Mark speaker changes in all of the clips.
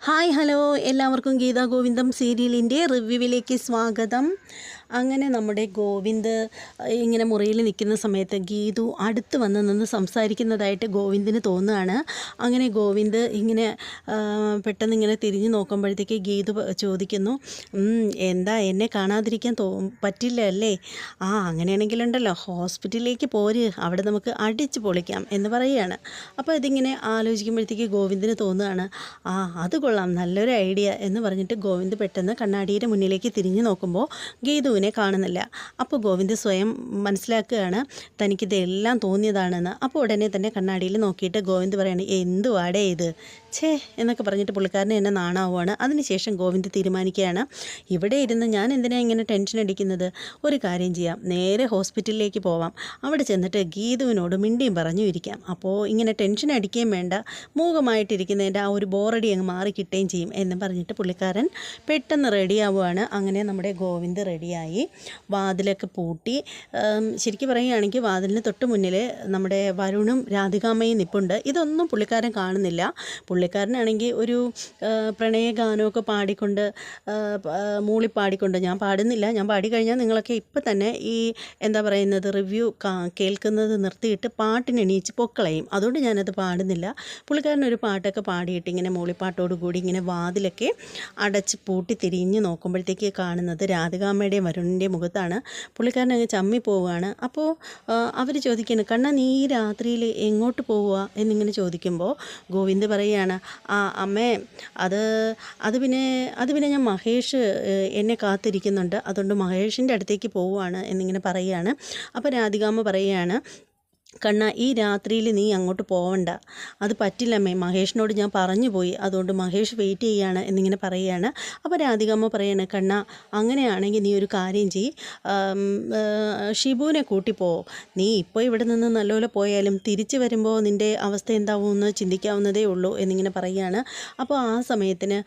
Speaker 1: Hi hello. എല്ലാവർക്കും ഗീതാ ഗോവിന്ദം സീരിയലിന്റെ റിവ്യൂവിലേക്ക് സ്വാഗതം. അങ്ങനെ നമ്മുടെ ഗോവിന്ദ് ഇങ്ങനെ മുറിയിൽ നിൽക്കുന്ന സമയത്ത് ഗീതു അടുത്ത് വന്ന് നിന്ന് സംസാരിക്കുന്നതായിട്ട് ഗോവിന്ദിന് തോന്നുകയാണ്. അങ്ങനെ ഗോവിന്ദ് ഇങ്ങനെ പെട്ടെന്ന് ഇങ്ങനെ തിരിഞ്ഞു നോക്കുമ്പോഴത്തേക്ക് ഗീതു ചോദിക്കുന്നു എന്താ എന്നെ കാണാതിരിക്കാൻ തോ പറ്റില്ല അല്ലേ? ആ അങ്ങനെയാണെങ്കിലുണ്ടല്ലോ ഹോസ്പിറ്റലിലേക്ക് പോര് അവിടെ നമുക്ക് അടിച്ച് പൊളിക്കാം എന്ന് പറയുകയാണ്. അപ്പോൾ ഇതിങ്ങനെ ആലോചിക്കുമ്പോഴത്തേക്ക് ഗോവിന്ദിന് തോന്നുകയാണ് ആ അത് കൊള്ളാം നല്ലൊരു ഐഡിയ എന്ന് പറഞ്ഞിട്ട് ഗോവിന്ദ് പെട്ടെന്ന് കണ്ണാടിയുടെ മുന്നിലേക്ക് തിരിഞ്ഞു നോക്കുമ്പോൾ ഗീതുവിനെ കാണുന്നില്ല. അപ്പോൾ ഗോവിന്ദ് സ്വയം മനസ്സിലാക്കുകയാണ് തനിക്കിതെല്ലാം തോന്നിയതാണെന്ന്. അപ്പോൾ ഉടനെ തന്നെ കണ്ണാടിയിൽ നോക്കിയിട്ട് ഗോവിന്ദ് പറയാണ് എന്തുവാടേ ഇത്? ഛേ എന്നൊക്കെ പറഞ്ഞിട്ട് പുള്ളിക്കാരനെ എന്നെ നാണാവുകയാണ് അതിനുശേഷം ഗോവിന്ദ് തീരുമാനിക്കുകയാണ്. ഇവിടെ ഇരുന്ന് ഞാൻ എന്തിനാ ഇങ്ങനെ ടെൻഷൻ അടിക്കുന്നത്? ഒരു കാര്യം ചെയ്യാം. നേരെ ഹോസ്പിറ്റലിലേക്ക് പോവാം. അവിടെ ചെന്നിട്ട് ഗീതുവിനോട് മിണ്ടിയും പറഞ്ഞു ഇരിക്കാം. അപ്പോൾ ഇങ്ങനെ ടെൻഷൻ അടിക്കുകയും വേണ്ട. മൂകമായിട്ടിരിക്കുന്നതിന്റെ ആ ഒരു ബോറടി അങ്ങ് മാറി കിട്ടുകയും ചെയ്യും എന്ന് പറഞ്ഞിട്ട് പുള്ളിക്കാരൻ പെട്ടെന്ന് റെഡിയാവുകയാണ് അങ്ങനെ നമ്മുടെ ഗോവിന്ദ് റെഡിയായി. വാതിലൊക്കെ പൂട്ടി. ശരിക്കും പറയുകയാണെങ്കിൽ വാതിലിന് തൊട്ട് മുന്നിൽ നമ്മുടെ വരുണും രാധികാമ്മയും നിപ്പുണ്ട്. ഇതൊന്നും പുള്ളിക്കാരൻ കാണുന്നില്ല. പുള്ളിക്കാരനാണെങ്കിൽ ഒരു പ്രണയ പ്രണയഗാനമൊക്കെ പാടിക്കൊണ്ട് മൂളി പാടിക്കൊണ്ട് ഞാൻ പാടുന്നില്ല ഞാൻ പാടിക്കഴിഞ്ഞാൽ നിങ്ങളൊക്കെ ഇപ്പം തന്നെ ഈ എന്താ പറയുന്നത് റിവ്യൂ കേൾക്കുന്നത് നിർത്തിയിട്ട് പാട്ടിന് എണീച്ച് പൊക്കളയും. അതുകൊണ്ട് ഞാനത് പാടുന്നില്ല. പുള്ളിക്കാരനൊരു പാട്ടൊക്കെ പാടിയിട്ട് ഇങ്ങനെ മൂളിപ്പാട്ടോട് കൂടി ഇങ്ങനെ വാതിലൊക്കെ അടച്ച് പൂട്ടി തിരിഞ്ഞ് നോക്കുമ്പോഴത്തേക്ക് കാണുന്നത് രാധികാമ്മയുടെയും വരുണിന്റെയും മുഖത്താണ്. പുള്ളിക്കാരൻ അങ്ങ് ചമ്മി പോവുകയാണ്. അപ്പോൾ അവർ ചോദിക്കുന്നു കണ്ണാ നീ ഈ രാത്രിയിൽ എങ്ങോട്ട് പോവുക? എന്നിങ്ങനെ ചോദിക്കുമ്പോൾ ഗോവിന്ദ് പറയുകയാണ് ആ അമ്മേ അത് അത് പിന്നെ അത് പിന്നെ ഞാൻ മഹേഷ് എന്നെ കാത്തിരിക്കുന്നുണ്ട്. അതുകൊണ്ട് മഹേഷിന്റെ അടുത്തേക്ക് പോവുകയാണ് എന്നിങ്ങനെ പറയുകയാണ്. അപ്പോൾ രാധികാമ്മ പറയുകയാണ് കണ്ണ ഈ രാത്രിയിൽ നീ അങ്ങോട്ട് പോവണ്ട. അത് പറ്റില്ലമ്മേ മഹേഷിനോട് ഞാൻ പറഞ്ഞു പോയി. അതുകൊണ്ട് മഹേഷ് വെയിറ്റ് ചെയ്യാണ് എന്നിങ്ങനെ പറയുകയാണ്. അപ്പോൾ രാധികമ്മ പറയാണ് കണ്ണ അങ്ങനെയാണെങ്കിൽ നീ ഒരു കാര്യം ചെയ്യ്. ഷിബുവിനെ കൂട്ടിപ്പോ നീ ഇപ്പോൾ ഇവിടെ നിന്ന് നല്ലപോലെ പോയാലും തിരിച്ചു വരുമ്പോൾ നിന്റെ അവസ്ഥ എന്താവും എന്ന് ചിന്തിക്കാവുന്നതേ ഉള്ളൂ എന്നിങ്ങനെ പറയുകയാണ്. അപ്പോൾ ആ സമയത്തിന്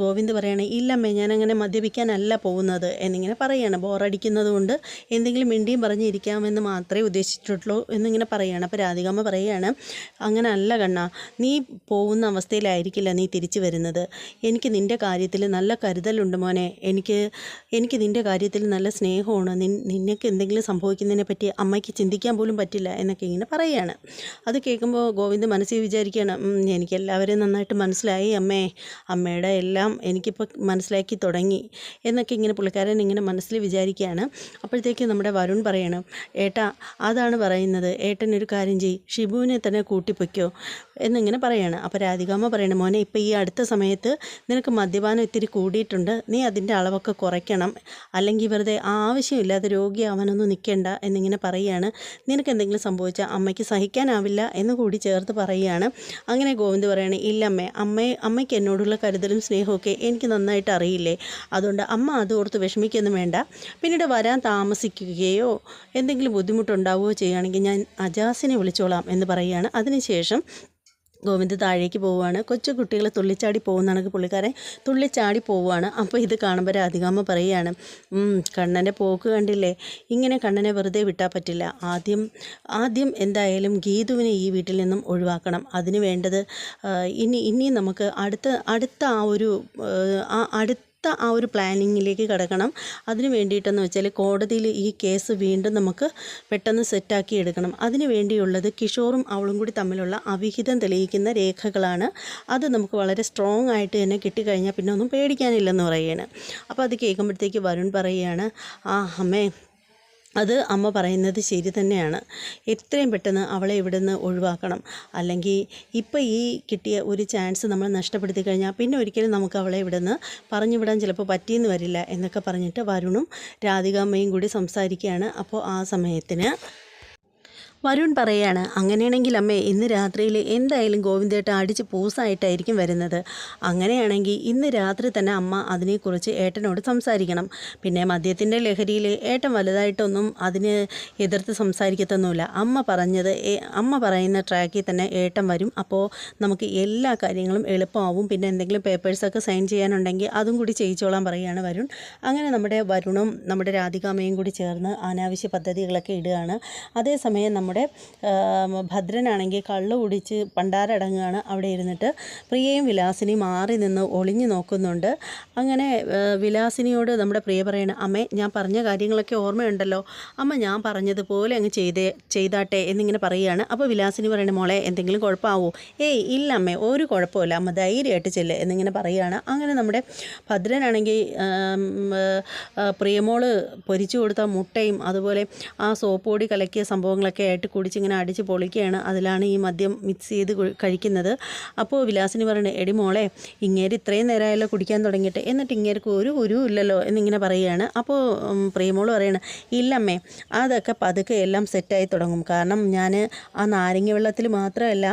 Speaker 1: ഗോവിന്ദ് പറയാണ് ഇല്ലമ്മേ ഞാനങ്ങനെ മദ്യപിക്കാനല്ല പോകുന്നത് എന്നിങ്ങനെ പറയുകയാണ്. ബോറടിക്കുന്നത് കൊണ്ട് എന്തെങ്കിലും മിണ്ടിയും പറഞ്ഞിരിക്കാമെന്ന് മാത്രമേ ഉദ്ദേശിച്ചിട്ടുള്ളൂ എന്നിങ്ങനെ പറയുകയാണ്. അപ്പോൾ രാധികാമ്മ പറയുകയാണ് അങ്ങനെ അല്ല കണ്ണ നീ പോകുന്ന അവസ്ഥയിലായിരിക്കില്ല നീ തിരിച്ചു വരുന്നത്. എനിക്ക് നിന്റെ കാര്യത്തിൽ നല്ല കരുതലുണ്ട് മോനെ. എനിക്ക് എനിക്ക് നിന്റെ കാര്യത്തിൽ നല്ല സ്നേഹമാണ്. നിൻ നിനക്ക് എന്തെങ്കിലും സംഭവിക്കുന്നതിനെ പറ്റി അമ്മയ്ക്ക് ചിന്തിക്കാൻ പോലും പറ്റില്ല എന്നൊക്കെ ഇങ്ങനെ പറയുകയാണ്. അത് കേൾക്കുമ്പോൾ ഗോവിന്ദ് മനസ്സിൽ വിചാരിക്കുകയാണ് "ഉം, എനിക്ക് എല്ലാവരെയും നന്നായിട്ട് മനസ്സിലായി അമ്മേ. അമ്മയുടെ എല്ലാം എനിക്കിപ്പോൾ മനസ്സിലാക്കി തുടങ്ങി എന്നൊക്കെ ഇങ്ങനെ പുള്ളിക്കാരൻ ഇങ്ങനെ മനസ്സിൽ വിചാരിക്കുകയാണ്. അപ്പോഴത്തേക്ക് നമ്മുടെ വരുൺ പറയണം ഏട്ടാ അതാണ് പറയുന്നത്. ഏട്ടൻ ഒരു കാര്യം ചെയ് ഷിബുവിനെ തന്നെ കൂട്ടിപ്പൊയ്ക്കോ എന്നിങ്ങനെ പറയാണ്. അപ്പോൾ രാധികാമ്മ പറയണം മോനെ ഇപ്പോൾ ഈ അടുത്ത സമയത്ത് നിനക്ക് മദ്യപാനം ഇത്തിരി കൂടിയിട്ടുണ്ട്. നീ അതിന്റെ അളവൊക്കെ കുറയ്ക്കണം. അല്ലെങ്കിൽ വെറുതെ ആവശ്യമില്ലാതെ രോഗിയാവാനൊന്നും നിൽക്കേണ്ട എന്നിങ്ങനെ പറയുകയാണ് നിനക്ക് എന്തെങ്കിലും സംഭവിച്ചാൽ അമ്മയ്ക്ക് സഹിക്കാനാവില്ല എന്ന് കൂടി ചേർത്ത് പറയുകയാണ്. അങ്ങനെ ഗോവിന്ദ് പറയണേ ഇല്ലമ്മേ അമ്മയെ അമ്മയ്ക്ക് എന്നോടുള്ള കരുതലും സ്നേഹമൊക്കെ എനിക്ക് നന്നായിട്ട് അറിയില്ലേ. അതുകൊണ്ട് അമ്മ അത് ഓർത്ത് വിഷമിക്കൊന്നും വേണ്ട. പിന്നീട് വരാൻ താമസിക്കുകയോ എന്തെങ്കിലും ബുദ്ധിമുട്ടുണ്ടാവുകയോ ചെയ്യുകയാണെങ്കിൽ ഞാൻ അജാസിനെ വിളിച്ചോളാം എന്ന് പറയുകയാണ്. അതിനുശേഷം ഗോവിന്ദ് താഴേക്ക് പോവുകയാണ്. കൊച്ചു കുട്ടികൾ തുള്ളിച്ചാടി പോകുന്നതാണെങ്കിൽ പുള്ളിക്കാരൻ തുള്ളിച്ചാടി പോവുകയാണ്. അപ്പോൾ ഇത് കാണുമ്പോൾ രാധികാമ്മ പറയുകയാണ് കണ്ണന്റെ പോക്ക് കണ്ടില്ലേ? ഇങ്ങനെ കണ്ണനെ വെറുതെ വിട്ടാൽ പറ്റില്ല. ആദ്യം ആദ്യം എന്തായാലും ഗീതുവിനെ ഈ വീട്ടിൽ നിന്നും ഒഴിവാക്കണം. അതിന് വേണ്ടത് ഇനി ഇനി നമുക്ക് അടുത്ത അടുത്ത ആ ഒരു ആ, ആ അടുത്ത ആ ഒരു പ്ലാനിങ്ങിലേക്ക് കിടക്കണം. അതിന് വേണ്ടിയിട്ടെന്ന് വെച്ചാൽ കോടതിയിൽ ഈ കേസ് വീണ്ടും നമുക്ക് പെട്ടെന്ന് സെറ്റാക്കി എടുക്കണം. അതിന് വേണ്ടിയുള്ളത് കിഷോറും അവളും കൂടി തമ്മിലുള്ള അവിഹിതം തെളിയിക്കുന്ന രേഖകളാണ്. അത് നമുക്ക് വളരെ സ്ട്രോങ് ആയിട്ട് തന്നെ കിട്ടിക്കഴിഞ്ഞാൽ പിന്നെ ഒന്നും പേടിക്കാനില്ലെന്ന് പറയുകയാണ്. അപ്പോൾ അത് കേൾക്കുമ്പോഴത്തേക്ക് വരുൺ പറയുകയാണ് ആ അമ്മേ അത് അമ്മ പറയുന്നത് ശരി തന്നെയാണ്. എത്രയും പെട്ടെന്ന് അവളെ ഇവിടെ നിന്ന് ഒഴിവാക്കണം. അല്ലെങ്കിൽ ഇപ്പം ഈ കിട്ടിയ ഒരു ചാൻസ് നമ്മൾ നഷ്ടപ്പെടുത്തി കഴിഞ്ഞാൽ പിന്നെ ഒരിക്കലും നമുക്ക് അവളെ ഇവിടെ നിന്ന് പറഞ്ഞു വിടാൻ ചിലപ്പോൾ പറ്റിയെന്ന് വരില്ല എന്നൊക്കെ പറഞ്ഞിട്ട് വരുണും രാധികാമ്മയും കൂടി സംസാരിക്കുകയാണ്. അപ്പോൾ ആ സമയത്തിന് വരുൺ പറയാണ് അങ്ങനെയാണെങ്കിൽ അമ്മേ ഇന്ന് രാത്രിയിൽ എന്തായാലും ഗോവിന്ദേട്ട അടിച്ച് പൂസായിട്ടായിരിക്കും വരുന്നത്. അങ്ങനെയാണെങ്കിൽ ഇന്ന് രാത്രി തന്നെ അമ്മ അതിനെക്കുറിച്ച് ഏട്ടനോട് സംസാരിക്കണം. പിന്നെ മദ്യത്തിന്റെ ലഹരിയിൽ ഏട്ടൻ വലുതായിട്ടൊന്നും അതിന് എതിർത്ത് സംസാരിക്കത്തൊന്നുമില്ല. അമ്മ പറഞ്ഞത് അമ്മ പറയുന്ന ട്രാക്കിൽ തന്നെ ഏട്ടൻ വരും. അപ്പോൾ നമുക്ക് എല്ലാ കാര്യങ്ങളും എളുപ്പമാവും. പിന്നെ എന്തെങ്കിലും പേപ്പേഴ്സൊക്കെ സൈൻ ചെയ്യാനുണ്ടെങ്കിൽ അതും കൂടി ചെയ്യിച്ചോളാൻ പറയുകയാണ് വരുൺ. അങ്ങനെ നമ്മുടെ വരുണും നമ്മുടെ രാധികാമയും കൂടി ചേർന്ന് അനാവശ്യ പദ്ധതികളൊക്കെ ഇടുകയാണ്. അതേസമയം നമ്മുടെ നമ്മുടെ ഭദ്രനാണെങ്കിൽ കള്ള് കുടിച്ച് പണ്ടാരടങ്ങുകയാണ് അവിടെ ഇരുന്നിട്ട് പ്രിയയും വിലാസിനി മാറി നിന്ന് ഒളിഞ്ഞു നോക്കുന്നുണ്ട്. അങ്ങനെ വിലാസിനിയോട് നമ്മുടെ പ്രിയ പറയണ അമ്മേ ഞാൻ പറഞ്ഞ കാര്യങ്ങളൊക്കെ ഓർമ്മയുണ്ടല്ലോ. അമ്മ ഞാൻ പറഞ്ഞതുപോലെ അങ്ങ് ചെയ്തേ ചെയ്താട്ടെ എന്നിങ്ങനെ പറയുകയാണ്. അപ്പോൾ വിലാസിനി പറയണ മോളെ എന്തെങ്കിലും കുഴപ്പമാവോ? ഏയ് ഇല്ല അമ്മേ ഒരു കുഴപ്പമില്ല. അമ്മ ധൈര്യമായിട്ട് ചെല്ല് എന്നിങ്ങനെ പറയുകയാണ്. അങ്ങനെ നമ്മുടെ ഭദ്രനാണെങ്കിൽ പ്രിയമോൾ പൊരിച്ചു കൊടുത്ത മുട്ടയും അതുപോലെ ആ സോപ്പ് പൊടി കലക്കിയ സംഭവങ്ങളൊക്കെ ആയിട്ട് കുടിച്ചിങ്ങനെ അടിച്ച് പൊളിക്കുകയാണ്. അതിലാണ് ഈ മദ്യം മിക്സ് ചെയ്ത് കഴിക്കുന്നത്. അപ്പോൾ വിലാസിന് പറയണേ എടി മോളെ ഇങ്ങേര് ഇത്രയും നേരമായല്ലോ കുടിക്കാൻ തുടങ്ങിയിട്ട്. എന്നിട്ട് ഇങ്ങേർക്ക് ഒരു ഒരു ഇല്ലല്ലോ എന്നിങ്ങനെ പറയുകയാണ്. അപ്പോൾ പ്രിയമോൾ പറയണ ഇല്ലമ്മേ അതൊക്കെ പതുക്കെ എല്ലാം സെറ്റായി തുടങ്ങും. കാരണം ഞാൻ ആ നാരങ്ങ വെള്ളത്തിൽ മാത്രമല്ല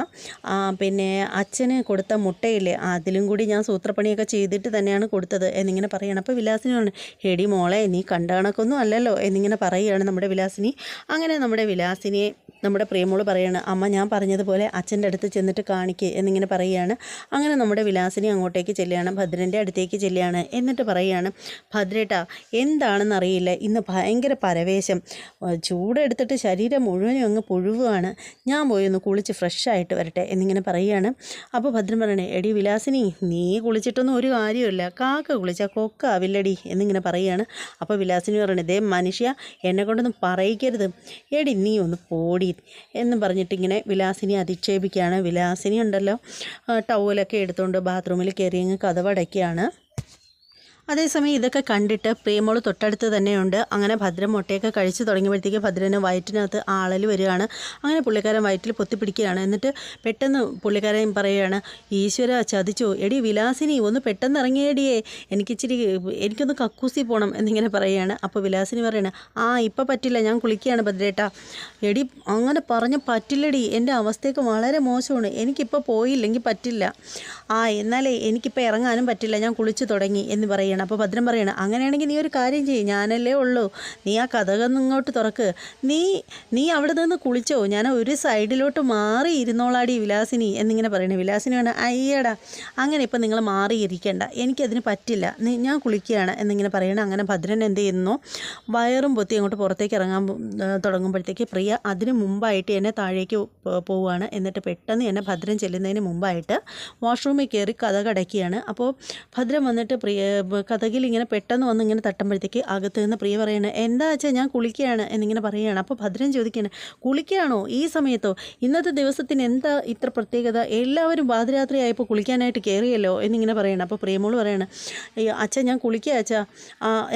Speaker 1: പിന്നെ അച്ഛന് കൊടുത്ത മുട്ടയില്ലേ അതിലും കൂടി ഞാൻ സൂത്രപ്പണിയൊക്കെ ചെയ്തിട്ട് തന്നെയാണ് കൊടുത്തത് എന്നിങ്ങനെ പറയുകയാണ് അപ്പോൾ വിലാസിനി പറഞ്ഞു എടി മോളെ നീ കണ്ട കണക്കൊന്നും അല്ലല്ലോ എന്നിങ്ങനെ പറയുകയാണ് നമ്മുടെ വിലാസിനി. അങ്ങനെ നമ്മുടെ വിലാസിനിയെ നമ്മുടെ പ്രേമോൾ പറയാണ് അമ്മ ഞാൻ പറഞ്ഞതുപോലെ അച്ഛന്റെ അടുത്ത് ചെന്നിട്ട് കാണിക്കുക എന്നിങ്ങനെ പറയുകയാണ്. അങ്ങനെ നമ്മുടെ വിലാസിനി അങ്ങോട്ടേക്ക് ചെല്ലുകയാണ് ഭദ്രന്റെ അടുത്തേക്ക് ചെല്ലുകയാണ് എന്നിട്ട് പറയുകയാണ് ഭദ്രേട്ട എന്താണെന്ന് അറിയില്ല ഇന്ന് ഭയങ്കര പരവേശം. ചൂടെടുത്തിട്ട് ശരീരം മുഴുവനും അങ്ങ് പുഴുവാണ്. ഞാൻ പോയി ഒന്ന് കുളിച്ച് ഫ്രഷായിട്ട് വരട്ടെ എന്നിങ്ങനെ പറയുകയാണ്. അപ്പോൾ ഭദ്രൻ പറയണേ എടി വിലാസിനി നീ കുളിച്ചിട്ടൊന്നും ഒരു കാര്യമില്ല കാക്ക കുളിച്ചാൽ കൊക്ക ആവില്ലടി എന്നിങ്ങനെ പറയുകയാണ്. അപ്പോൾ വിലാസിനി പറയണേ ദേ മനുഷ്യ എന്നെ കൊണ്ടൊന്നും പറയിക്കരുത്. എടി നീ ഒന്ന് പോടി എന്നും പറഞ്ഞിട്ട് ഇങ്ങനെ വിലാസിനി അധിക്ഷേപിക്കുകയാണ്. വിലാസിനി ഉണ്ടല്ലോ ടവലൊക്കെ എടുത്തുകൊണ്ട് ബാത്റൂമിൽ കയറി അങ്ങ് കഥവടയ്ക്കുകയാണ് അതേസമയം ഇതൊക്കെ കണ്ടിട്ട് പ്രേമോൾ തൊട്ടടുത്ത് തന്നെയുണ്ട്. അങ്ങനെ ഭദ്രൻ മുട്ടയൊക്കെ കഴിച്ച് തുടങ്ങിയപ്പോഴത്തേക്ക് ഭദ്രന് വയറ്റിനകത്ത് ആളൽ വരികയാണ്. അങ്ങനെ പുള്ളിക്കാരൻ വയറ്റിൽ പൊത്തിപ്പിടിക്കുകയാണ്. എന്നിട്ട് പെട്ടെന്ന് പുള്ളിക്കാരൻ പറയുകയാണ് ഈശ്വര ചതിച്ചു. എടി വിലാസിനി ഒന്ന് പെട്ടെന്ന് ഇറങ്ങിയേടിയേ. എനിക്കിച്ചിരി എനിക്കൊന്ന് കക്കൂസി പോകണം എന്നിങ്ങനെ പറയുകയാണ്. അപ്പോൾ വിലാസിനി പറയണ ആ ഇപ്പം പറ്റില്ല. ഞാൻ കുളിക്കുകയാണ് ഭദ്രേട്ടാ. എടി അങ്ങനെ പറഞ്ഞ പറ്റില്ലടി. എന്റെ അവസ്ഥയൊക്കെ വളരെ മോശമാണ്. എനിക്കിപ്പോൾ പോയില്ലെങ്കിൽ പറ്റില്ല. ആ എന്നാലേ എനിക്കിപ്പോൾ ഇറങ്ങാനും പറ്റില്ല. ഞാൻ കുളിച്ച് തുടങ്ങി എന്ന് പറയണം. അപ്പോൾ ഭദ്രൻ പറയണം അങ്ങനെയാണെങ്കിൽ നീ ഒരു കാര്യം ചെയ്യും ഞാനല്ലേ ഉള്ളൂ. നീ ആ കഥകൾ ഇങ്ങോട്ട് തുറക്ക്. നീ നീ അവിടെ നിന്ന് കുളിച്ചോ. ഞാൻ ഒരു സൈഡിലോട്ട് മാറി ഇരുന്നോളാടി വിലാസിനി എന്നിങ്ങനെ പറയണേ. വിലാസിനി വേണം അയ്യടാ അങ്ങനെ ഇപ്പം നിങ്ങൾ മാറി മാറിയിരിക്കേണ്ട. എനിക്കതിന് പറ്റില്ല. ഞാൻ കുളിക്കുകയാണ് എന്നിങ്ങനെ പറയണം. അങ്ങനെ ഭദ്രൻ എന്ത് ചെയ്യുന്നു? വയറും പൊത്തി അങ്ങോട്ട് പുറത്തേക്ക് ഇറങ്ങാൻ തുടങ്ങുമ്പോഴത്തേക്ക് പ്രിയ അതിന് മുമ്പായിട്ട് എന്നെ താഴേക്ക് പോവുകയാണ്. എന്നിട്ട് പെട്ടെന്ന് എന്നെ ഭദ്രൻ ചെല്ലുന്നതിന് മുമ്പായിട്ട് വാഷ്റൂമിൽ കയറി കഥ കടക്കുകയാണ്. അപ്പോൾ ഭദ്രൻ വന്നിട്ട് പ്രിയ കഥകിൽ ഇങ്ങനെ പെട്ടെന്ന് വന്ന് ഇങ്ങനെ തട്ടുമ്പോഴത്തേക്ക് അകത്ത് നിന്ന് പ്രിയ പറയണ എന്താ വെച്ചാൽ ഞാൻ കുളിക്കുകയാണ് എന്നിങ്ങനെ പറയുകയാണ്. അപ്പോൾ ഭദ്രൻ ചോദിക്കുകയാണ് കുളിക്കുകയാണോ ഈ സമയത്തോ? ഇന്നത്തെ ദിവസത്തിന് എന്താ ഇത്ര പ്രത്യേകത? എല്ലാവരും പാതിരാത്രി ആയപ്പോൾ കുളിക്കാനായിട്ട് കയറിയല്ലോ എന്നിങ്ങനെ പറയണം. അപ്പോൾ പ്രിയമോൾ പറയണം "അയ്യോ, അച്ഛാ ഞാൻ കുളിക്കുക അച്ഛാ.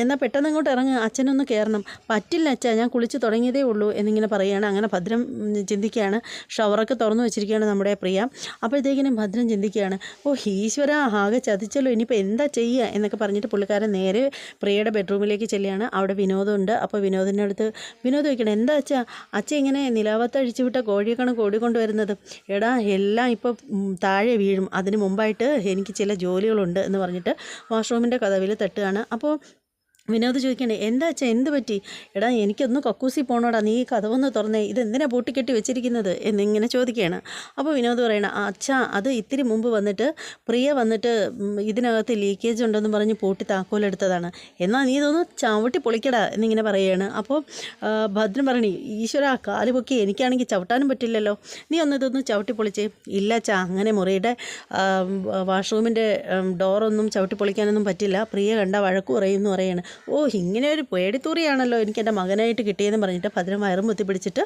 Speaker 1: എന്നാൽ പെട്ടെന്ന് ഇങ്ങോട്ട് ഇറങ്ങുക അച്ഛനൊന്ന് കയറണം പറ്റില്ല അച്ഛാ ഞാൻ കുളിച്ച് തുടങ്ങിയതേ ഉള്ളൂ എന്നിങ്ങനെ പറയുകയാണ് അങ്ങനെ ഭദ്രം ചിന്തിക്കുകയാണ് ഷവറൊക്കെ തുറന്നു വെച്ചിരിക്കുകയാണ് നമ്മുടെ പ്രിയ. അപ്പോഴത്തേക്കിനും ഭദ്രം ചിന്തിക്കുകയാണ് ഓ ഈശ്വര ആകെ ചതിച്ചല്ലോ ഇനിയിപ്പോൾ എന്താ ചെയ്യുക എന്നൊക്കെ പറഞ്ഞിട്ട് പുള്ളിക്കാരൻ നേരെ പ്രിയയുടെ ബെഡ്റൂമിലേക്ക് ചെല്ലുകയാണ്. അവിടെ വിനോദമുണ്ട്. അപ്പോൾ വിനോദിന്റെ അടുത്ത് വിനോദ് ചോദിക്കണം എന്താ അച്ഛാ? അച്ഛ ഇങ്ങനെ നിലാവത്ത് അഴിച്ചു വിട്ട കോഴിയൊക്കെയാണ് കൊണ്ടുവരുന്നത്. എടാ എല്ലാം ഇപ്പോൾ താഴെ വീഴും. അതിന് മുമ്പായിട്ട് എനിക്ക് ചില ജോലികളുണ്ട് എന്ന് പറഞ്ഞിട്ട് വാഷ്റൂമിന്റെ കഥവിൽ തട്ടുകയാണ്. അപ്പോൾ വിനോദ് ചോദിക്കണേ എന്താ അച്ഛാ എന്ത് പറ്റി? എടാ എനിക്കൊന്ന് കക്കൂസി പോണോടാ നീ കഥവൊന്ന് തുറന്നേ ഇതെന്തിനാ പൂട്ടിക്കെട്ടി വെച്ചിരിക്കുന്നത്? എന്നിങ്ങനെ ചോദിക്കുകയാണ്. അപ്പോൾ വിനോദ് പറയണ അച്ഛാ അത് ഇത്തിരി മുമ്പ് വന്നിട്ട് പ്രിയ വന്നിട്ട് ഇതിനകത്ത് ലീക്കേജ് ഉണ്ടെന്ന് പറഞ്ഞ് പൂട്ടി താക്കോലെടുത്തതാണ് എന്നാൽ നീ ഇതൊന്ന് ചവിട്ടി പൊളിക്കടാ എന്നിങ്ങനെ പറയുകയാണ്. അപ്പോൾ ഭദ്രൻ പറയണേ ഈശ്വര കാൽ പൊക്കി എനിക്കാണെങ്കിൽ ചവിട്ടാനും പറ്റില്ലല്ലോ. നീ ഒന്ന് ഇതൊന്ന് ചവിട്ടി പൊളിച്ചേ. ഇല്ല അച്ഛാ അങ്ങനെ മുറിയുടെ വാഷ്റൂമിന്റെ ഡോറൊന്നും ചവിട്ടി പൊളിക്കാനൊന്നും പറ്റില്ല. പ്രിയ കണ്ട വഴക്കു കുറയും എന്ന് പറയാണ് ഓ ഇങ്ങനെ ഒരു പേടിത്തൂറിയാണല്ലോ എനിക്ക് എന്റെ മകനായിട്ട് കിട്ടിയെന്ന് പറഞ്ഞിട്ട് ഭദ്രൻ വയറും പിടിച്ചിട്ട്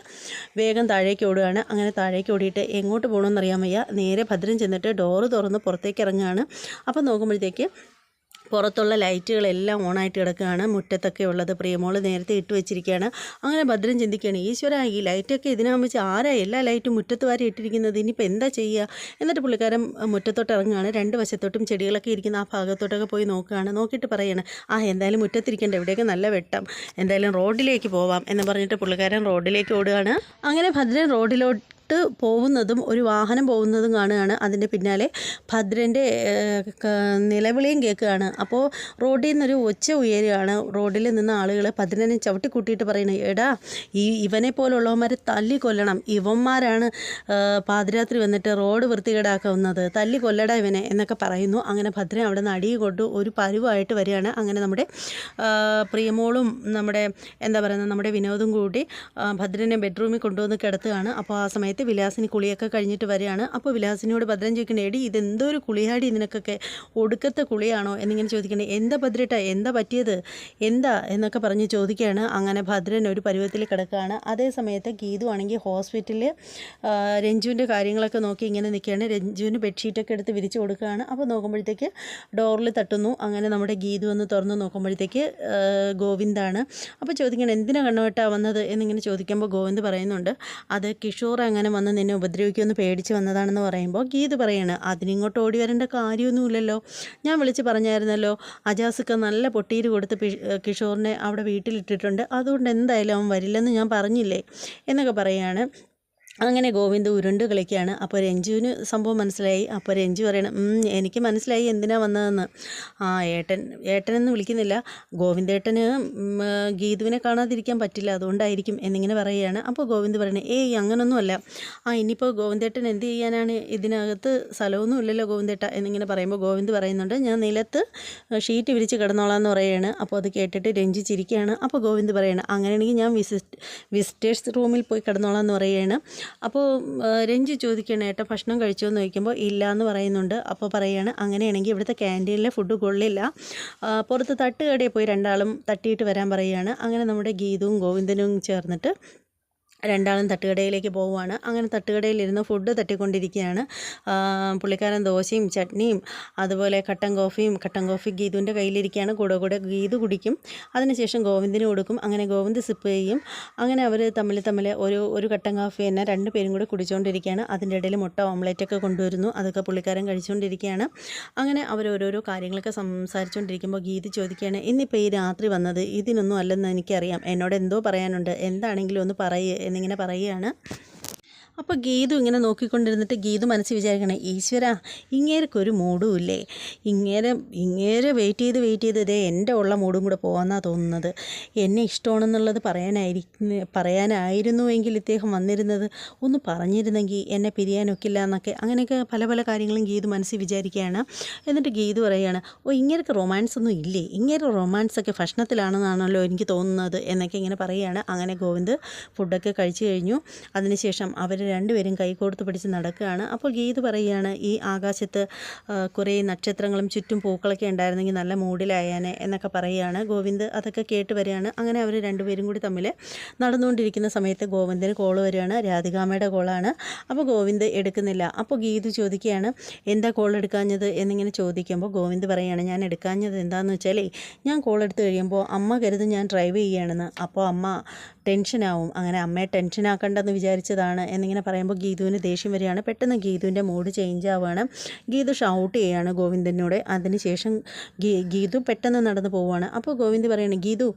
Speaker 1: വേഗം താഴേക്ക് ഓടുകയാണ്. അങ്ങനെ താഴേക്ക് ഓടിയിട്ട് എങ്ങോട്ട് പോകണമെന്നറിയാൻ വയ്യ. നേരെ ഭദ്രം ചെന്നിട്ട് ഡോറ് തുറന്ന് പുറത്തേക്ക് ഇറങ്ങുകയാണ്. അപ്പം നോക്കുമ്പോഴത്തേക്ക് പുറത്തുള്ള ലൈറ്റുകളെല്ലാം ഓണായിട്ട് കിടക്കുകയാണ്. മുറ്റത്തൊക്കെ ഉള്ളത് പ്രിയമോൾ നേരത്തെ ഇട്ട് വെച്ചിരിക്കുകയാണ്. അങ്ങനെ ഭദ്രൻ ചിന്തിക്കുകയാണ് ഈശ്വര ഈ ലൈറ്റൊക്കെ ഇതിനാകുമ്പോൾ ആരാ എല്ലാ ലൈറ്റും മുറ്റത്ത് വാരി ഇട്ടിരിക്കുന്നത്? ഇനിയിപ്പോൾ എന്താ ചെയ്യുക എന്നിട്ട് പുള്ളിക്കാരൻ മുറ്റത്തോട്ട് ഇറങ്ങുകയാണ്. രണ്ട് വശത്തോട്ടും ചെടികളൊക്കെ ഇരിക്കുന്ന ആ ഭാഗത്തോട്ടൊക്കെ പോയി നോക്കുകയാണ്. നോക്കിയിട്ട് പറയാണ് ആ എന്തായാലും മുറ്റത്തിരിക്കേണ്ട ഇവിടെയൊക്കെ നല്ല വെട്ടം. എന്തായാലും റോഡിലേക്ക് പോവാം എന്ന് പറഞ്ഞിട്ട് പുള്ളിക്കാരൻ റോഡിലേക്ക് ഓടുകയാണ്. അങ്ങനെ ഭദ്രൻ റോഡിലോട്ട് മുന്നോട്ട് പോകുന്നതും ഒരു വാഹനം പോകുന്നതും കാണുകയാണ്. അതിന്റെ പിന്നാലെ ഭദ്രന്റെ നിലവിളിയും കേൾക്കുകയാണ്. അപ്പോൾ റോഡിൽ നിന്നൊരു ഒച്ച ഉയരുകയാണ്. റോഡിൽ നിന്ന് ആളുകൾ ഭദ്രനെ ചവിട്ടി കൂട്ടിയിട്ട് പറയുന്നത് എടാ ഈ ഇവനെ പോലുള്ളവന്മാരെ തല്ലി കൊല്ലണം. ഇവന്മാരാണ് പാതിരാത്രി വന്നിട്ട് റോഡ് വൃത്തികേടാക്കുന്നത്. തല്ലി കൊല്ലടാ ഇവനെ എന്നൊക്കെ പറയുന്നു. അങ്ങനെ ഭദ്രൻ അവിടെ നിന്ന് അടിയെ കൊണ്ട് ഒരു പരുവായിട്ട് വരികയാണ്. അങ്ങനെ നമ്മുടെ പ്രിയമോളും നമ്മുടെ എന്താ പറയുന്നത് നമ്മുടെ വിനോദും കൂടി ഭദ്രനെ ബെഡ്റൂമിൽ കൊണ്ടുവന്ന് കിടത്തുകയാണ്. അപ്പോൾ ആ സമയത്ത് വിലാസിനി കുളിയൊക്കെ കഴിഞ്ഞിട്ട് വരികയാണ്. അപ്പോൾ വിലാസിനിയോട് ഭദ്രൻ ചോദിക്കണേ എടി ഇതെന്തോ ഒരു കുളിയാടി ഇതിനൊക്കെ ഒടുക്കത്തെ കുളിയാണോ? എന്നിങ്ങനെ ചോദിക്കണേ എന്താ ഭദ്രട്ട എന്താ പറ്റിയത്? എന്താ? എന്നൊക്കെ പറഞ്ഞ് ചോദിക്കുകയാണ്. അങ്ങനെ ഭദ്രൻ ഒരു പരുവത്തിൽ കിടക്കുകയാണ്. അതേ സമയത്ത് ഗീതു ആണെങ്കിൽ ഹോസ്പിറ്റലിൽ രഞ്ജുവിന്റെ കാര്യങ്ങളൊക്കെ നോക്കി ഇങ്ങനെ നിൽക്കുകയാണ്. രഞ്ജുവിന് ബെഡ്ഷീറ്റൊക്കെ എടുത്ത് വിരിച്ച് കൊടുക്കുകയാണ്. അപ്പോൾ നോക്കുമ്പോഴത്തേക്ക് ഡോറിൽ തട്ടുന്നു. അങ്ങനെ നമ്മുടെ ഗീതു ഒന്ന് തുറന്ന് നോക്കുമ്പോഴത്തേക്ക് ഗോവിന്ദാണ് അപ്പോൾ ചോദിക്കണം എന്തിനാണ് കണ്ണുവെട്ടാ വന്നത്? എന്നിങ്ങനെ ചോദിക്കുമ്പോൾ ഗോവിന്ദ് പറയുന്നുണ്ട് അത് കിഷോർ അങ്ങനെ വന്ന് നിന്നെ ഉപദ്രവിക്കുമെന്ന് പേടിച്ച് വന്നതാണെന്ന് പറയുമ്പോൾ ഗീത് പറയാണ് അതിനിങ്ങോട്ട് ഓടി വരേണ്ട കാര്യമൊന്നുമില്ലല്ലോ. ഞാൻ വിളിച്ച് പറഞ്ഞായിരുന്നല്ലോ അജാസൊക്കെ നല്ല പൊട്ടീര് കൊടുത്ത് കിഷോറിനെ അവിടെ വീട്ടിലിട്ടിട്ടുണ്ട്. അതുകൊണ്ട് എന്തായാലും അവൻ വരില്ലെന്ന് ഞാൻ പറഞ്ഞില്ലേ? എന്നൊക്കെ പറയുകയാണ് അങ്ങനെ ഗോവിന്ദ് ഉരുണ്ട് കളിക്കുകയാണ്. അപ്പോൾ രഞ്ജുവിന് സംഭവം മനസ്സിലായി. അപ്പോൾ രഞ്ജു പറയണം എനിക്ക് മനസ്സിലായി എന്തിനാ വന്നതെന്ന്. ആ ഏട്ടൻ ഏട്ടനെന്ന് വിളിക്കുന്നില്ല. ഗോവിന്ദേട്ടന് ഗീതുവിനെ കാണാതിരിക്കാൻ പറ്റില്ല. അതുകൊണ്ടായിരിക്കും എന്നിങ്ങനെ പറയുകയാണ്. അപ്പോൾ ഗോവിന്ദ് പറയണേ ഏയ് അങ്ങനൊന്നുമല്ല. ആ ഇനിയിപ്പോൾ ഗോവിന്ദേട്ടൻ എന്ത് ചെയ്യാനാണ്? ഇതിനകത്ത് സ്ഥലമൊന്നും ഇല്ലല്ലോ ഗോവിന്ദേട്ട എന്നിങ്ങനെ പറയുമ്പോൾ ഗോവിന്ദ് പറയുന്നുണ്ട് ഞാൻ നിലത്ത് ഷീറ്റ് വിരിച്ച് കിടന്നോളാം എന്ന് പറയുകയാണ്. അപ്പോൾ അത് കേട്ടിട്ട് രഞ്ജി ചിരിക്കുകയാണ്. അപ്പോൾ ഗോവിന്ദ് പറയണം അങ്ങനെയാണെങ്കിൽ ഞാൻ വിസിറ്റ് വിസിറ്റേഴ്സ് റൂമിൽ പോയി കിടന്നോളാം എന്ന് പറയുകയാണ്. അപ്പോൾ രഞ്ജി ചോദിക്കണേ ഏട്ടാ ഭക്ഷണം കഴിച്ചോ? എന്ന് ചോദിക്കുമ്പോൾ ഇല്ല എന്ന് പറയുന്നുണ്ട്. അപ്പോൾ പറയുകയാണ് അങ്ങനെയാണെങ്കിൽ ഇവിടുത്തെ ക്യാന്റീനിലെ ഫുഡ് കൊള്ളില്ല. പുറത്ത് തട്ടുകടയിൽ പോയി രണ്ടാളും തട്ടിയിട്ട് വരാൻ പറയുകയാണ് അങ്ങനെ നമ്മുടെ ഗീതവും ഗോവിന്ദനും ചേർന്നിട്ട് രണ്ടാളും തട്ടുകടയിലേക്ക് പോവുകയാണ്. അങ്ങനെ തട്ടുകടയിലിരുന്ന് ഫുഡ് തട്ടിക്കൊണ്ടിരിക്കുകയാണ്. പുള്ളിക്കാരൻ ദോശയും ചട്നിയും അതുപോലെ കട്ടൻ കോഫിയും കട്ടൻ കോഫി ഗീതുവിന്റെ കയ്യിലിരിക്കുകയാണ്. കൂടെ കൂടെ ഗീതു കുടിക്കും. അതിനുശേഷം ഗോവിന്ദിന് കൊടുക്കും. അങ്ങനെ ഗോവിന്ദ് സിപ്പ് ചെയ്യും. അങ്ങനെ അവർ തമ്മിൽ തമ്മിൽ ഒരു ഒരു കട്ടൻ കാഫി തന്നെ രണ്ട് പേരും കൂടെ കുടിച്ചുകൊണ്ടിരിക്കുകയാണ്. അതിന്റെ ഇടയിൽ മുട്ട ഓംലേറ്റ് ഒക്കെ കൊണ്ടുവരുന്നു. അതൊക്കെ പുള്ളിക്കാരൻ കഴിച്ചുകൊണ്ടിരിക്കുകയാണ്. അങ്ങനെ അവർ ഓരോരോ കാര്യങ്ങളൊക്കെ സംസാരിച്ചുകൊണ്ടിരിക്കുമ്പോൾ ഗീത് ചോദിക്കുകയാണ് ഇന്നിപ്പോൾ ഈ രാത്രി വന്നത് ഇതിനൊന്നും അല്ലെന്ന് എനിക്കറിയാം. എന്നോട് എന്തോ പറയാനുണ്ട്. എന്താണെങ്കിലും ഒന്ന് പറയ്. എന്നിങ്ങനെ പറയുകയാണ്. അപ്പോൾ ഗീതു ഇങ്ങനെ നോക്കിക്കൊണ്ടിരുന്നിട്ട് ഗീതു മനസ്സിൽ വിചാരിക്കണേ ഈശ്വര ഇങ്ങേർക്കൊരു മൂടും ഇല്ലേ? ഇങ്ങേരെ ഇങ്ങേരെ വെയിറ്റ് ചെയ്ത് വെയിറ്റ് ചെയ്ത് ഇതേ എന്റെ ഉള്ള മൂടും കൂടെ പോകാമെന്നാണ് തോന്നുന്നത്. എന്നെ ഇഷ്ടമാണെന്നുള്ളത് പറയാനായിരിക്കും പറയാനായിരുന്നുവെങ്കിൽ ഇദ്ദേഹം വന്നിരുന്നത്. ഒന്ന് പറഞ്ഞിരുന്നെങ്കിൽ എന്നെ പിരിയാനൊക്കില്ല എന്നൊക്കെ അങ്ങനെയൊക്കെ പല പല കാര്യങ്ങളും ഗീതു മനസ്സിൽ വിചാരിക്കുകയാണ്. എന്നിട്ട് ഗീതു പറയുകയാണ് ഓ ഇങ്ങനെയൊക്കെ റൊമാൻസ് ഒന്നും ഇല്ലേ? ഇങ്ങനെ റൊമാൻസ് ഒക്കെ ഭക്ഷണത്തിലാണെന്നാണല്ലോ എനിക്ക് തോന്നുന്നത്. എന്നൊക്കെ ഇങ്ങനെ പറയുകയാണ്. അങ്ങനെ ഗോവിന്ദ് ഫുഡൊക്കെ കഴിച്ചു കഴിഞ്ഞു. അതിനുശേഷം അവർ രണ്ടുപേരും കൈകോർത്ത് പിടിച്ച് നടക്കുകയാണ്. അപ്പോൾ ഗീത് പറയുകയാണ് ഈ ആകാശത്ത് കുറേ നക്ഷത്രങ്ങളും ചുറ്റും പൂക്കളൊക്കെ ഉണ്ടായിരുന്നെങ്കിൽ നല്ല മൂഡിലായേനെ എന്നൊക്കെ പറയുകയാണ്. ഗോവിന്ദ് അതൊക്കെ കേട്ട് വരികയാണ്. അങ്ങനെ അവർ രണ്ടുപേരും കൂടി തമ്മിൽ നടന്നുകൊണ്ടിരിക്കുന്ന സമയത്ത് ഗോവിന്ദിന് കോൾ വരികയാണ്. രാധികാമയുടെ കോളാണ്. അപ്പോൾ ഗോവിന്ദ് എടുക്കുന്നില്ല. അപ്പോൾ ഗീത് ചോദിക്കുകയാണ് എന്താ കോൾ എടുക്കാഞ്ഞത്? എന്നിങ്ങനെ ചോദിക്കുമ്പോൾ ഗോവിന്ദ് പറയുകയാണ് ഞാൻ എടുക്കാഞ്ഞത് എന്താണെന്ന് വെച്ചാലേ ഞാൻ കോൾ എടുത്ത് കഴിയുമ്പോൾ അമ്മ കരുത് ഞാൻ ഡ്രൈവ് ചെയ്യുകയാണെന്ന്. അപ്പോൾ അമ്മ ടെൻഷനാവും. അങ്ങനെ അമ്മയെ ടെൻഷനാക്കണ്ടെന്ന് വിചാരിച്ചതാണ് എന്നിങ്ങനെ പറയുമ്പോൾ ഗീതുവിന് ദേഷ്യം വരികയാണ്. പെട്ടെന്ന് ഗീതുവിന്റെ മൂഡ് ചേഞ്ച് ആവുകയാണ്. ഗീതു ഷൗട്ട് ചെയ്യുകയാണ് ഗോവിന്ദനോട്. അതിനുശേഷം ഗീതു പെട്ടെന്ന് നടന്നു പോവുകയാണ്. അപ്പോൾ ഗോവിന്ദ് പറയുകയാണ് ഗീതു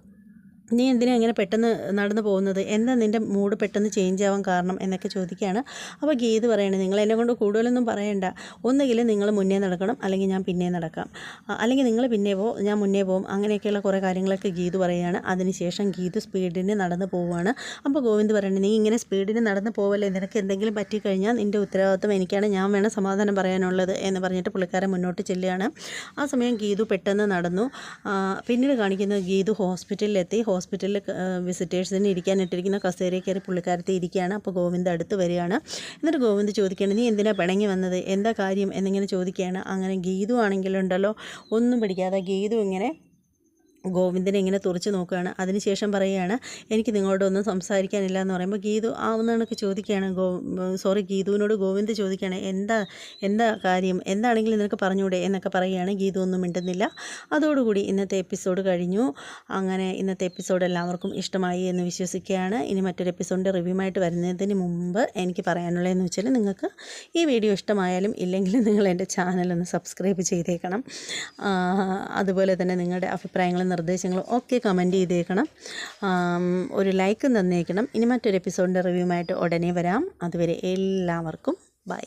Speaker 1: നീ എന്തിനാ ഇങ്ങനെ പെട്ടെന്ന് നടന്നു പോകുന്നത്? എന്താ നിന്റെ മൂഡ് പെട്ടെന്ന് ചേഞ്ച് ആവാൻ കാരണം? എന്നൊക്കെ ചോദിക്കുകയാണ്. അപ്പോൾ ഗീത് പറയണേ നിങ്ങൾ എന്നെ കൊണ്ട് കൂടുതലൊന്നും പറയണ്ട. ഒന്നുകിൽ നിങ്ങൾ മുന്നേ നടക്കണം അല്ലെങ്കിൽ ഞാൻ പിന്നേ നടക്കാം. അല്ലെങ്കിൽ നിങ്ങൾ പിന്നെ പോ ഞാൻ മുന്നേ പോകും അങ്ങനെയൊക്കെയുള്ള കുറേ കാര്യങ്ങളൊക്കെ ഗീത് പറയുകയാണ് അതിനുശേഷം ഗീത് സ്പീഡിന് നടന്നു പോവുകയാണ്. അപ്പോൾ ഗോവിന്ദ് പറയണേ നീ ഇങ്ങനെ സ്പീഡിന് നടന്നു പോവല്ലേ? നിനക്ക് എന്തെങ്കിലും പറ്റിക്കഴിഞ്ഞാൽ നിന്റെ ഉത്തരവാദിത്വം എനിക്കാണ്. ഞാൻ വേണം സമാധാനം പറയാനുള്ളത് എന്ന് പറഞ്ഞിട്ട് പുള്ളിക്കാരൻ മുന്നോട്ട് ചെല്ലുകയാണ്. ആ സമയം ഗീതു പെട്ടെന്ന് നടന്നു. പിന്നീട് കാണിക്കുന്നത് ഗീതു ഹോസ്പിറ്റലിലെത്തി ഹോസ്പിറ്റലിൽ വിസിറ്റേഴ്സിന് ഇരിക്കാനിട്ടിരിക്കുന്ന കസേരയിൽ കയറി പുള്ളിക്കാരത്തെ ഇരിക്കുകയാണ്. അപ്പോൾ ഗോവിന്ദ് അടുത്ത് വരികയാണ്. എന്നിട്ട് ഗോവിന്ദ് ചോദിക്കുകയാണ് നീ എന്തിനാ പിണങ്ങി വന്നത്? എന്താ കാര്യം? എന്നിങ്ങനെ ചോദിക്കുകയാണ്. അങ്ങനെ ഗീതു ആണെങ്കിലുണ്ടല്ലോ ഒന്നും പിടിക്കാതെ ഗീതു ഇങ്ങനെ ഗോവിന്ദനെ ഇങ്ങനെ തുറച്ച് നോക്കുകയാണ്. അതിനുശേഷം പറയുകയാണ് എനിക്ക് നിങ്ങളോടൊന്നും സംസാരിക്കാനില്ല എന്ന് പറയുമ്പോൾ ഗീതു ആ ഒന്നാണൊക്കെ ചോദിക്കുകയാണ്. ഗോ സോറി ഗീതുവിനോട് ഗോവിന്ദ് ചോദിക്കുകയാണ് എന്താ എന്താ കാര്യം? എന്താണെങ്കിലും നിനക്ക് പറഞ്ഞൂടെ എന്നൊക്കെ പറയുകയാണ്. ഗീതു ഒന്നും മിണ്ടുന്നില്ല. അതോടുകൂടി ഇന്നത്തെ എപ്പിസോഡ് കഴിഞ്ഞു. അങ്ങനെ ഇന്നത്തെ എപ്പിസോഡ് എല്ലാവർക്കും ഇഷ്ടമായി എന്ന് വിശ്വസിക്കുകയാണ്. ഇനി മറ്റൊരു എപ്പിസോഡിന്റെ റിവ്യൂമായിട്ട് വരുന്നതിന് മുമ്പ് എനിക്ക് പറയാനുള്ളതെന്ന് വെച്ചാൽ നിങ്ങൾക്ക് ഈ വീഡിയോ ഇഷ്ടമായാലും ഇല്ലെങ്കിലും നിങ്ങൾ എന്റെ ചാനലൊന്ന് സബ്സ്ക്രൈബ് ചെയ്തേക്കണം. അതുപോലെ തന്നെ നിങ്ങളുടെ അഭിപ്രായങ്ങൾ നിർദ്ദേശങ്ങളും ഒക്കെ കമന്റ് ചെയ്തേക്കണം. ഒരു ലൈക്ക് തന്നേക്കണം. ഇനി മറ്റൊരു എപ്പിസോഡിന്റെ റിവ്യൂമായിട്ട് ഉടനെ വരാം. അതുവരെ എല്ലാവർക്കും ബൈ